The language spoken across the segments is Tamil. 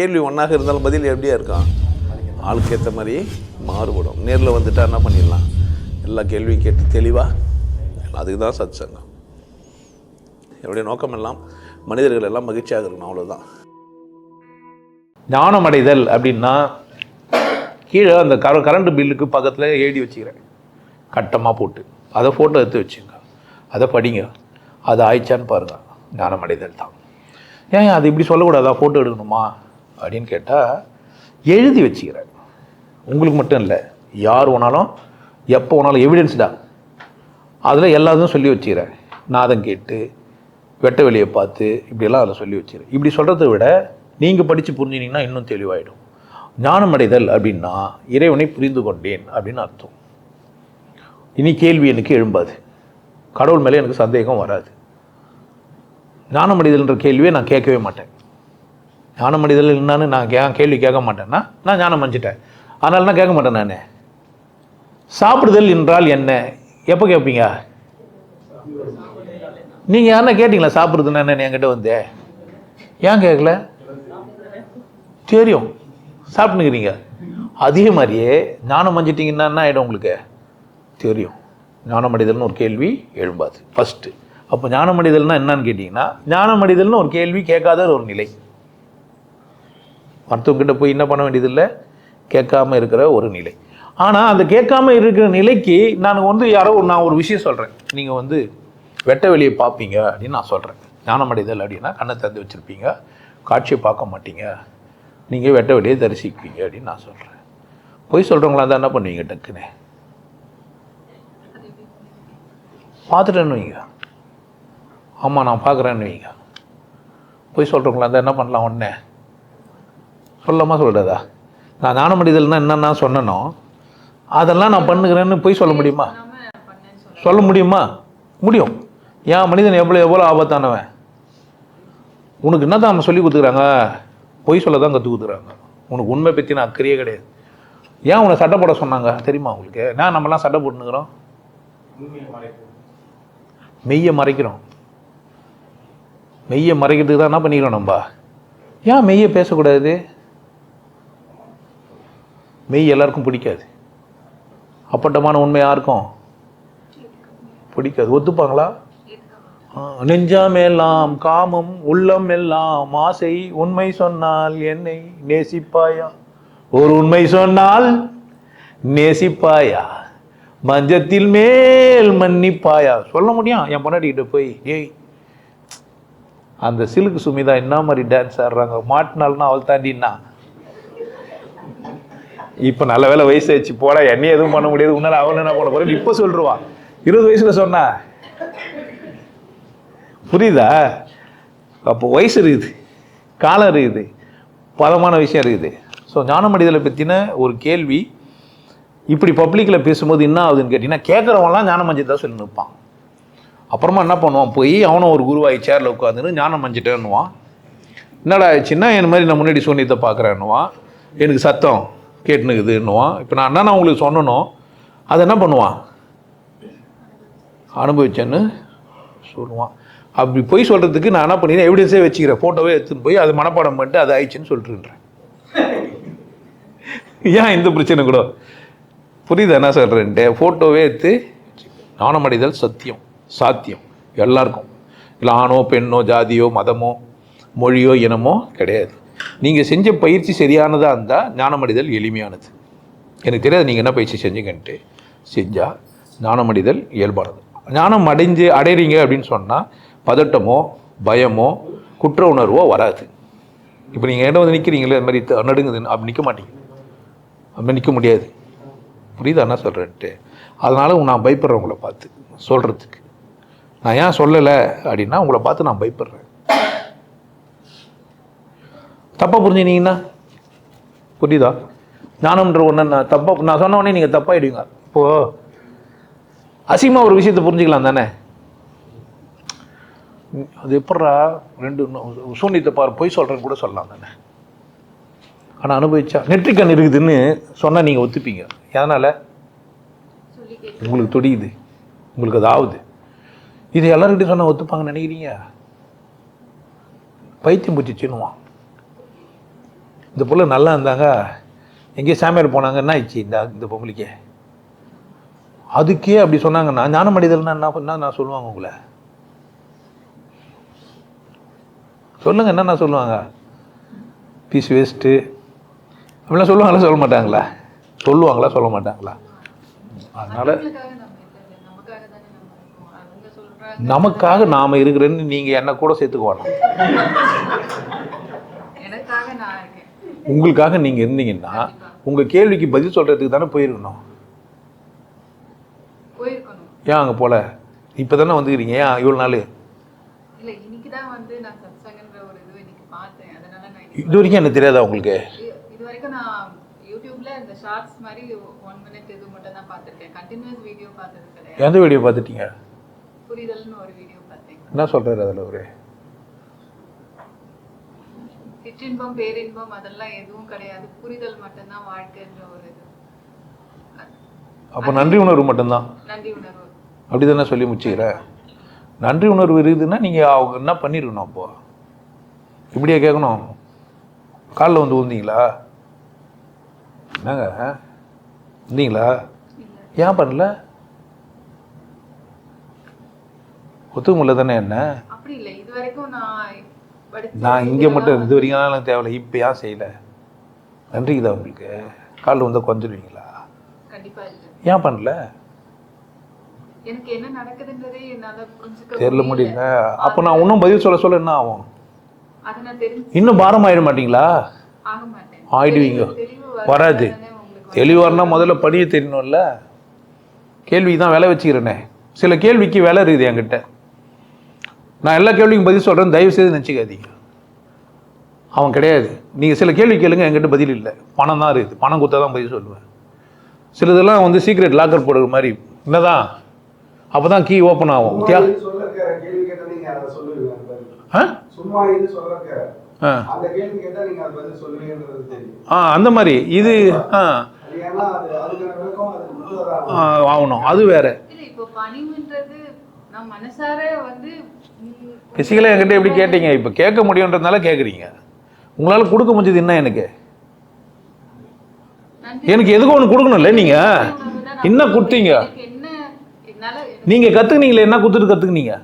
கேள்வி ஒன்றாக இருந்தாலும் பதில் எப்படியா இருக்கான் ஆளுக்கு ஏற்ற மாதிரி மாறுபடும். நேரில் வந்துட்டா என்ன பண்ணிடலாம்? எல்லா கேள்வியும் கேட்டு தெளிவாக அதுக்கு தான் சத் சங்கம் என்னுடைய நோக்கம் எல்லாம் மனிதர்கள் எல்லாம் மகிழ்ச்சியாக இருக்கணும் அவ்வளோதான் ஞானம் அடைதல் அப்படின்னா கீழே அந்த கர கரண்ட் பில்லுக்கு பக்கத்தில் எழுதி வச்சுக்கிறேன். கட்டமாக போட்டு. அதை ஃபோட்டோ எடுத்து வச்சுங்க. அதை படிங்க. அது ஆயிடுச்சான்னு பாருங்கள் ஞானம் அடைதல் தான். ஏன் அது இப்படி சொல்லக்கூடாதா? ஃபோட்டோ எடுக்கணுமா? அப்படின்னு கேட்டால் எழுதி வச்சுக்கிறேன் உங்களுக்கு மட்டும் இல்லை யார் வேணாலும் எப்போ வேணாலும் எவிடன்ஸ்டா அதில் எல்லாத்தையும் சொல்லி வச்சுக்கிறேன் நாதம் கேட்டு வெட்ட வெளியை பார்த்து இப்படியெல்லாம் அதில் சொல்லி வச்சுக்கிறேன் இப்படி சொல்கிறத விட நீங்கள் படித்து புரிஞ்சினீங்கன்னா இன்னும் தெளிவாயிடும். ஞானம் அடைதல் அப்படின்னா இறைவனை புரிந்து கொண்டேன் அப்படின்னு அர்த்தம். இனி கேள்வி எனக்கு எழும்பாது. கடவுள் மேலே எனக்கு சந்தேகம் வராது. ஞானம் அடைதல்ன்ற கேள்வியை நான் கேட்கவே மாட்டேன். ஞானம் அடைதல் என்னன்னு நான் கே கேள்வி கேட்க மாட்டேன்னா நான் ஞானம் அடைஞ்சிட்டேன் அதனால நான். கேட்க மாட்டேன் நான் சாப்பிடுதல் என்றால் என்ன? எப்போ கேட்பீங்க? நீங்கள் யாருன்னா கேட்டிங்களா சாப்பிட்றதுன்னு என்னன்னு என்கிட்ட வந்து? ஏன் கேட்கல? தெரியும். சாப்பிட்டுக்கிறீங்க அதே மாதிரியே ஞானம் அஞ்சிட்டிங்கன்னா என்ன ஆகிடும் உங்களுக்கு? தெரியும். ஞானம் அடைதல்னு ஒரு கேள்வி எழும்பாது. ஃபஸ்ட்டு அப்போ ஞானம் அடைதல்னா என்னன்னு கேட்டிங்கன்னா ஞானம் அடைதல்னு ஒரு கேள்வி கேட்காத ஒரு நிலை. மருத்துவங்கிட்ட போய் என்ன பண்ண வேண்டியதில்லை? கேட்காம இருக்கிற ஒரு நிலை. ஆனால் அந்த கேட்காம இருக்கிற நிலைக்கு நான் வந்து யாரோ நான் ஒரு விஷயம் சொல்கிறேன் நீங்கள் வந்து வெட்ட வெளியை பார்ப்பீங்க அப்படின்னு நான் சொல்கிறேன் ஞானமடைதல் அப்படின்னா கண்ணை திறந்து வச்சுருப்பீங்க. காட்சியை பார்க்க மாட்டீங்க. நீங்கள் வெட்ட வெளியை தரிசிப்பீங்க அப்படின்னு நான் சொல்கிறேன் பொய் சொல்கிறவங்களா தான் என்ன பண்ணுவீங்க டக்குன்னு? பார்த்துட்டேன்னு வைங்க. ஆமாம் நான் பார்க்குறேன்னு வைங்க. பொய் சொல்கிறவங்களா இருந்தால் என்ன பண்ணலாம் உடனே? சொல்லமா சொல்கிறதா நான் ஞானமடைதல்னா என்னென்ன சொன்னனோ அதெல்லாம் நான் பண்ணுகிறேன்னு போய் சொல்ல முடியுமா? சொல்ல முடியுமா? முடியும். ஏன் மனிதன் எவ்வளோ எவ்வளோ ஆபத்தானவன்? உனக்கு என்ன தான் சொல்லி கொடுத்துக்கிறாங்க? பொய் சொல்ல தான் கற்றுக் கொடுத்துக்கிறாங்க. உனக்கு உண்மை பற்றி நான் அக்கறையே கிடையாது. ஏன் உனக்கு சட்டை போட சொன்னாங்க? தெரியுமா உங்களுக்கு? நான் நம்மலாம் சட்டை போட்டுனுக்குறோம் மெய்யை மறைக்கிறோம். மெய்யை மறைக்கிறதுக்கு தான் என்ன பண்ணிக்கிறோம் நம்ம? ஏன் மெய்யை பேசக்கூடாது? மெய் எல்லாருக்கும் பிடிக்காது. அப்பட்டமான உண்மை யாருக்கும்? பிடிக்காது. ஒத்துப்பாங்களா? நெஞ்சம் எல்லாம் காமம் உள்ளம் எல்லாம் ஆசை உண்மை சொன்னால் என்னை நேசிப்பாயா? ஒரு உண்மை சொன்னால் நேசிப்பாயா? மஞ்சத்தில் மேல் மன்னிப்பாயா? சொல்ல முடியும். என் பொண்டாட்டிகிட்ட போய் ஏய் அந்த சிலுக்கு சுமிதா என்ன மாதிரி டான்ஸ் ஆடுறாங்க? மாட்டினால்னா அவள் தாண்டின்னா இப்போ நல்ல வேலை வயசு ஆச்சு போட என்னையும் எதுவும் பண்ண முடியாது உன்னால அவன் என்ன பண்ண போறேன்? இப்போ சொல்லிருவா இருபது வயசில் சொன்னா. புரியுதா? அப்போ வயசு இருக்குது காலம் இருக்குது பலமான விஷயம் இருக்குது. ஸோ ஞானமடிதலை பற்றின ஒரு கேள்வி இப்படி பப்ளிக்கில் பேசும்போது என்ன ஆகுதுன்னு கேட்டிங்கன்னா கேட்குறவன்லாம் ஞானம் மஞ்சள் தான் சொல்லி நிற்பான் அப்புறமா என்ன பண்ணுவான்? போய் அவனும் ஒரு குருவாய் சேரில் உட்காந்துன்னு ஞானம் மஞ்சிட்டேன்னுவான் என்னடா ஆச்சுன்னா என் மாதிரி நான் முன்னாடி சூன்யத்தை பார்க்குறேன்னுவான். எனக்கு சத்தம். கேட்டுனுக்குதுன்னுவான் இப்போ நான் என்னென்ன உங்களுக்கு சொன்னனோ அதை என்ன பண்ணுவான்? அனுபவிச்சேன்னு சொல்லுவான். அப்படி போய் சொல்கிறதுக்கு நான் என்ன பண்ணிடுறேன் எவிடன்ஸே வச்சுக்கிறேன். ஃபோட்டோவே எடுத்துன்னு போய் அது மனப்பாடம் பண்ணிட்டு அது ஆயிடுச்சுன்னு சொல்லிட்டுன்றேன் ஏன் இந்த பிரச்சனை கூட? புரியுது என்ன சொல்கிறேன்ட்டு ஃபோட்டோவே எடுத்து நாணமடைதல் சத்தியம். சாத்தியம். எல்லாருக்கும். இல்லை ஆணோ பெண்ணோ ஜாதியோ மதமோ மொழியோ இனமோ கிடையாது. நீங்கள் செஞ்ச பயிற்சி சரியானதாக இருந்தால் ஞானமடைதல் எளிமையானது. எனக்கு தெரியாது நீங்கள் என்ன பயிற்சி செஞ்சீங்கன்ட்டு. செஞ்சால் ஞானமடைதல் இயல்பானது. ஞானம் அடைஞ்சு அடைறீங்க அப்படின்னு சொன்னால் பதட்டமோ பயமோ குற்ற உணர்வோ வராது. இப்போ நீங்கள் இடம் வந்து நிற்கிறீங்களே அது மாதிரி த- நடுங்குதுன்னு அப்படி நிற்க மாட்டீங்க. அப்படி நிற்க முடியாது. புரியுதா என்ன சொல்கிறேன்ட்டு அதனால் நான் பயப்படுறேன் உங்களை பார்த்து சொல்கிறதுக்கு நான் ஏன் சொல்லலை அப்படின்னா உங்களை பார்த்து நான் பயப்படுறேன். தப்பாக புரிஞ்சுனீங்கன்னா புரியுதா? ஞானம்ன்ற ஒன்று நான் தப்பாக நான் சொன்ன உடனே நீங்கள் தப்பாகிடுவீங்க இப்போது அசிங்கமாக ஒரு விஷயத்தை புரிஞ்சுக்கலாம் தானே? அது எப்படா ரெண்டு சூன்யத்தை பார் பொய் சொல்கிறேன்னு கூட சொல்லலாம் தானே? ஆனால் அனுபவிச்சா நெற்றிக்கண் இருக்குதுன்னு சொன்னால் நீங்கள் ஒத்துப்பீங்க. எதனால்? உங்களுக்கு துடியுது. உங்களுக்கு அது ஆகுது இது எல்லாருக்கிட்டையும் சொன்னால் ஒத்துப்பாங்கன்னு நினைக்கிறீங்க? பைத்தியம் பிடிச்சி சின்னுவான் இந்த புள்ள நல்லா இருந்தாங்க. எங்கேயோ சாமியார் போனாங்க என்ன ஆயிடுச்சு இந்த இந்த பொம்பளைக்கு. அதுக்கே அப்படி சொன்னாங்கன்னா ஞான மனிதர்னா என்ன பண்ணா நான் சொல்லுவாங்க உங்களை? சொல்லுங்க என்னென்ன சொல்லுவாங்க? பீஸ் வேஸ்ட்டு அப்படிலாம் சொல்லுவாங்களா சொல்ல மாட்டாங்களா? சொல்லுவாங்களா சொல்ல மாட்டாங்களா? அதனால் நமக்காக நாம் இருக்கிறேன்னு நீங்கள் என்ன கூட சேர்த்துக்குவாங்க உங்களுக்காக நீங்கள் இருந்தீங்கன்னா உங்கள் கேள்விக்கு பதில் சொல்கிறதுக்கு தானே போயிருக்கணும். ஏன் அங்கே போல? இப்போ தானே வந்துக்கிறீங்க? ஏன் இவ்வளோ நாள்? இது வரைக்கும் எனக்கு தெரியாதா உங்களுக்கு? இது- இது வரைக்கும் நான் யூடியூப்ல இந்த ஷார்ட்ஸ் மாதிரி ஒன் மினிட் இது மட்டும் தான் பார்த்திருக்கேன். கண்டினியூஸ் வீடியோ பார்த்தது கிடையாது. எந்த வீடியோ பார்த்துட்டீங்க? புரிதல்னு ஒரு வீடியோ பார்த்தேன். என்ன சொல்கிறாரு அதில் ஒரு சிற்றின்பம் பேரின்பம் அதெல்லாம் எதுவும் கிடையாது. புரிதல் மட்டும்தான் வாழ்க்கைன்ற ஒரு இது. அப்போ நன்றி உணர்வு மட்டும்தான். நன்றி உணர்வு. அப்படி தானே சொல்லி முடிச்சுக்கிறேன் நன்றி உணர்வு இருக்குதுன்னா நீங்கள் அவங்க என்ன பண்ணிருக்கணும் அப்போ? இப்படியே கேட்கணும். காலில் வந்து ஊந்தீங்களா என்னங்க? வந்தீங்களா ஏன் பண்ணல? ஒத்துக்க முடியல தானே என்ன? அப்படி இல்லை. இது வரைக்கும் நான் நான் இங்கே மட்டும் இது வரைக்கும் எனக்கு தேவையில்ல. இப்போ ஏன் செய்யலை? நன்றிக்குதா உங்களுக்கு. காலில் வந்து கொஞ்சிடுவீங்களா ஏன் பண்ணல? தெரியல முடியல. அப்போ நான் இன்னும் பதில் சொல்ல சொல்ல என்ன ஆகும்? இன்னும் பாரம் ஆயிட மாட்டீங்களா? ஆயிடுவீங்க. வராது. உங்களுக்கு தெளிவாருன்னா முதல்ல படிய தெரியணும்ல. கேள்விக்கு தான் விலை வச்சுக்கிறேனே. சில கேள்விக்கு விலை இருக்குது என்கிட்ட. நான் எல்லா கேள்விக்கும் பதில் சொல்கிறேன் தயவு செய்து நினச்சிக்காதீங்க. அவன் கிடையாது. நீங்கள் சில கேள்வி கேளுங்க என்கிட்ட பதில் இல்லை. பணம் தான் இருக்குது. பணம் கொடுத்தா தான் பதில் சொல்லுவேன். சிலதெல்லாம் வந்து சீக்ரெட் லாக்கர் போடுற மாதிரி என்னதான் அப்போ தான் கீ ஓப்பன் ஆகும். தியா. ஆ? அந்த மாதிரி. இது ஆ, ஆகணும். அது வேற. பிசிக்கலாக என்கிட்ட எப்படி கேட்டீங்க? இப்போ கேட்க முடியுன்றதுனால கேட்குறீங்க உங்களால் கொடுக்க முடிஞ்சது என்ன எனக்கு? எனக்கு எதுக்கும் ஒன்று கொடுக்கணும்ல நீங்கள் நான் என்ன கொடுத்தீங்க? நீங்கள் கற்றுக்குனீங்களே என்ன கொடுத்துட்டு கற்றுக்குனீங்க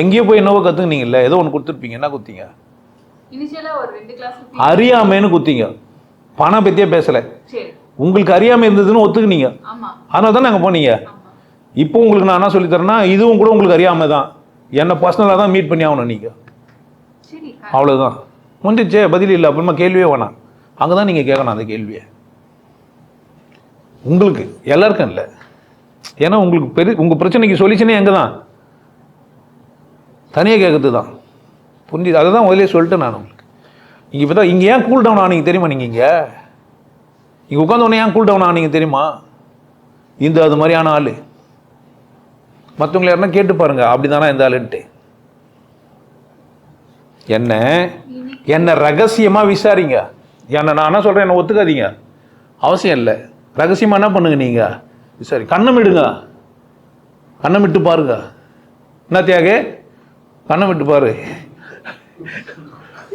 எங்கேயோ போய் என்னவோ கற்றுக்குனீங்கல்ல ஏதோ ஒன்று கொடுத்துருப்பீங்க. என்ன கொடுத்தீங்க? கிளாஸ் அறியாமைன்னு கொடுத்தீங்க. பணம் பற்றியே பேசலை. உங்களுக்கு அறியாமை இருந்ததுன்னு ஒத்துக்குனீங்க. அதனால தான் நாங்கள் போனீங்க? இப்போ உங்களுக்கு நான் என்ன சொல்லித் தரேன்னா இதுவும் கூட உங்களுக்கு அறியாமை தான் என்னை பர்சனலாக தான் மீட் பண்ணி ஆகணும் நீங்கள் அவ்வளோதான் முடிஞ்சிச்சே பதில் இல்லை அப்புறமா கேள்வியே வேணாம். அங்கே தான் நீங்கள் கேட்கணும் அந்த கேள்வியை. உங்களுக்கு எல்லாருக்கும் இல்லை. ஏன்னா உங்களுக்கு பெரிய உங்கள் பிரச்சனைக்கு சொல்யூஷனே எங்கே தான் தனியாக கேட்கறது தான் புரிஞ்சுது? அதை தான் முதலே சொல்லிட்டேன் நான் உங்களுக்கு. இங்கே இப்போ தான் இங்கே ஏன் கூல் டவுன் ஆனீங்க தெரியுமா நீங்கள் இங்கே? இங்கே உட்காந்தோடனே ஏன் கூல் டவுன் ஆனீங்க தெரியுமா? இந்த அது மாதிரியான ஆள். மற்றவங்களை யாருன்னா கேட்டு பாருங்க. அப்படி தானே இந்த ஆளுன்ட்டு. என்ன? என்னை ரகசியமாக விசாரிங்க. என்னை நான் என்ன சொல்கிறேன் என்னை ஒத்துக்காதீங்க. அவசியம் இல்லை. ரகசியமாக என்ன பண்ணுங்க நீங்கள் விசாரி கண்ணம் விடுங்க. கண்ணம் விட்டு பாருங்க. என்ன தியாகே? கண்ணம் விட்டு பாரு.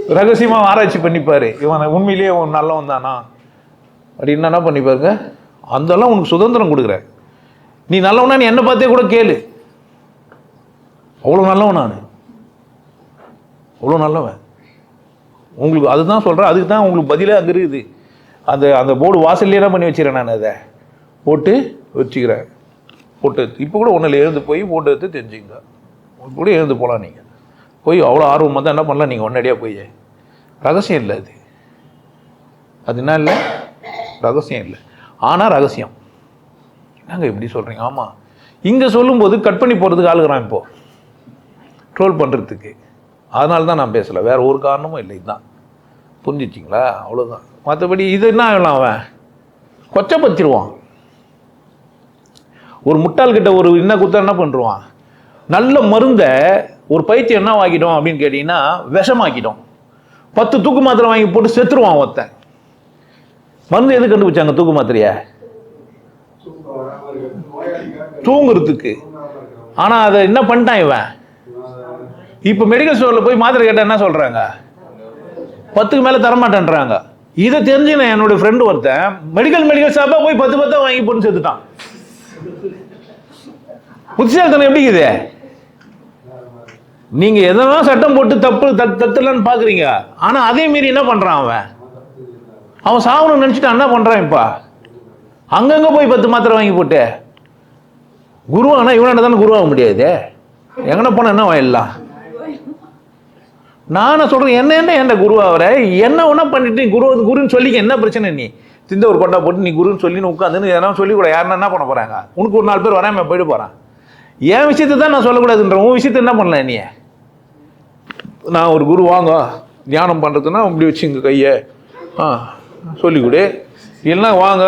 ரகசியமாக ஆராய்ச்சி பண்ணிப்பாரு இவன் உண்மையிலேயே உன் நல்லவன் தானா? அப்படின்னு என்ன பண்ணி பாருங்க? அந்தெல்லாம் உனக்கு சுதந்திரம் கொடுக்குறேன். நீ நல்லவனா நீ என்னை பார்த்தே கூட கேளு. அவ்வளோ நல்லவன் நான். அவ்வளோ நல்லவன். உங்களுக்கு அதுதான் சொல்கிறேன் அதுக்கு தான் உங்களுக்கு பதிலாக அங்கே இருக்குது. அந்த அந்த போர்டு வாசல்லே தான் பண்ணி வச்சுக்கிறேன் நான் அதை. போட்டு வச்சுக்கிறேன். போட்டு இப்போ கூட ஒன்றில் எழுந்து போய் போட்டு எடுத்து தெரிஞ்சுங்க கூட எழுந்து போகலாம் நீங்கள் போய் அவ்வளோ ஆர்வமாக தான் என்ன பண்ணலாம்? நீங்கள் உடனடியாக போய் ரகசியம் இல்லை அது. அது என்ன இல்லை? ரகசியம் இல்லை. ஆனால் ரகசியம். என்னங்க இப்படி சொல்கிறீங்க ஆமாம் இங்கே சொல்லும்போது கட் பண்ணி போகிறதுக்கு ஆளுகிறான் இப்போது ட்ரோல் பண்ணுறதுக்கு அதனால தான் நான் பேசலை. வேறு ஒரு காரணமும் இல்லை. இதுதான் புரிஞ்சிச்சிங்களா? அவ்வளோதான் மற்றபடி இது என்ன ஆகலாம் அவன்? கொச்சப்படுத்திடுவான் ஒரு முட்டாள்கிட்ட ஒரு என்ன கொடுத்தா என்ன பண்ணுருவான் நல்ல மருந்தை ஒரு பைத்தியம் என்ன ஆக்கிட்டோம் அப்படின்னு கேட்டிங்கன்னா விஷமாக்கிட்டோம் பத்து தூக்கு மாத்திரை வாங்கி போட்டு செத்துருவான் ஒருத்தன். மருந்து எது கண்டுபிடிச்சாங்க தூக்கு மாத்திரையை? தூங்குறதுக்கு. ஆனால் அதை என்ன பண்ணிட்டான் இவன்? இப்போ மெடிக்கல் ஸ்டோரில் போய் மாத்திரை கேட்டால் என்ன சொல்கிறாங்க பத்துக்கு மேலே தரமாட்டேன்றாங்க. இதை தெரிஞ்சு நான் என்னோட ஃப்ரெண்டு ஒருத்தன் மெடிக்கல் மெடிக்கல் ஷாப்பாக போய் பத்து பத்தா வாங்கி போட்டு சேர்த்துட்டான் புத்திசாலித்தனம் எப்படி இது நீங்கள் எதனா சட்டம் போட்டு தப்பு தத் தத்துலன்னு பார்க்குறீங்க ஆனால் அதே மீறி என்ன பண்ணுறான் அவன்? அவன் சாகணும்னு நினச்சிட்டு என்ன பண்ணுறான் இப்போ? அங்கங்கே போய் பத்து மாத்திரை வாங்கி போட்டு. குருவானா இவனாண்ட தானே குருவாக முடியாது. எங்கன போனால் என்ன வாயிடலாம் நான் சொல்கிறேன் என்ன என்ன என்ன குருவாகிற என்ன ஒன்றா பண்ணிட்டு நீ குரு குருன்னு சொல்லிக்க என்ன பிரச்சனை நீ? திந்த ஒரு கொண்டா போட்டு நீ குருன்னு சொல்லி உட்காந்துன்னு எதனா சொல்லி கூட யாருன்னா என்ன பண்ண போகிறாங்க உனக்கு ஒரு நாலு பேர் வராமல் போயிட்டு போகிறான் என் விஷயத்தை தான் நான் சொல்லக்கூடாதுன்ற உன் விஷயத்தை என்ன பண்ணல நீ? நான் ஒரு குரு வாங்க தியானம் பண்ணுறதுன்னா இப்படி வச்சுங்க கையை ஆ சொல்லி கொடு. இல்லைன்னா வாங்க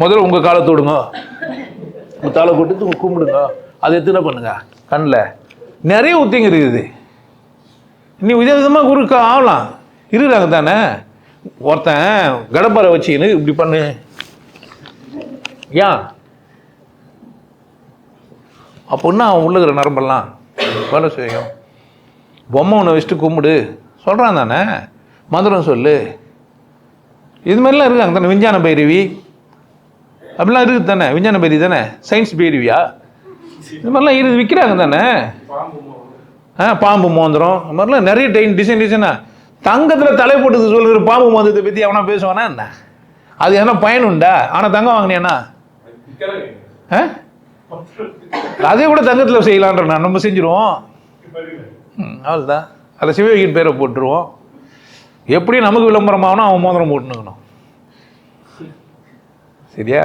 முதல்ல உங்கள் காலத்தை விடுங்க. உங்கள் தலை கொடுத்து உங்கள் கும்பிடுங்க. அதை எத்தனை பண்ணுங்க? கண்ணில் நிறைய உத்திங்க இருக்குது. நீ வித விதமாக குருக்கா ஆகலாம் இருக்கிறாங்க தானே? ஒருத்தன் கடப்பாரை வச்சுக்கின்னு இப்படி பண்ணு. ஏன் அப்படின்னா அவன் உள்ளுக்கிற நரம்பெல்லாம்? வேலை செய்யும். பொம்மை ஒன்று வச்சுட்டு கும்பிடு. சொல்கிறான் தானே? மந்திரம் சொல்லு. இது மாதிரிலாம் இருக்காங்க தானே விஞ்ஞான பைரவி அப்படிலாம் இருக்குது தானே விஞ்ஞான பைரவி தானே? சயின்ஸ் பைரவியா இது மாதிரிலாம் இருக்குது விற்கிறாங்க தானே? ஆ பாம்பு மோந்திரம். இது மாதிரிலாம் நிறைய டைன் டிசைன் டிசைனாக தங்கத்தில் தலை போட்டு சொல்லுற பாம்பு மோந்திரத்தை பற்றி அவனா பேசுவானா என்ன? அது எதனா பயன் உண்டா? ஆனால் தங்கம் வாங்கினியாண்ணா? ஆ? அதே கூட தங்கத்தில் செய்யலான்ற நான். நம்ம செஞ்சுருவோம். ம் அவ்வளோதான் அதில் சிவயோகியின் பேரை போட்டுருவோம். எப்படி நமக்கு விளம்பரம் ஆகணும் அவன் மோதிரம் போட்டுனுக்கணும். சரியா?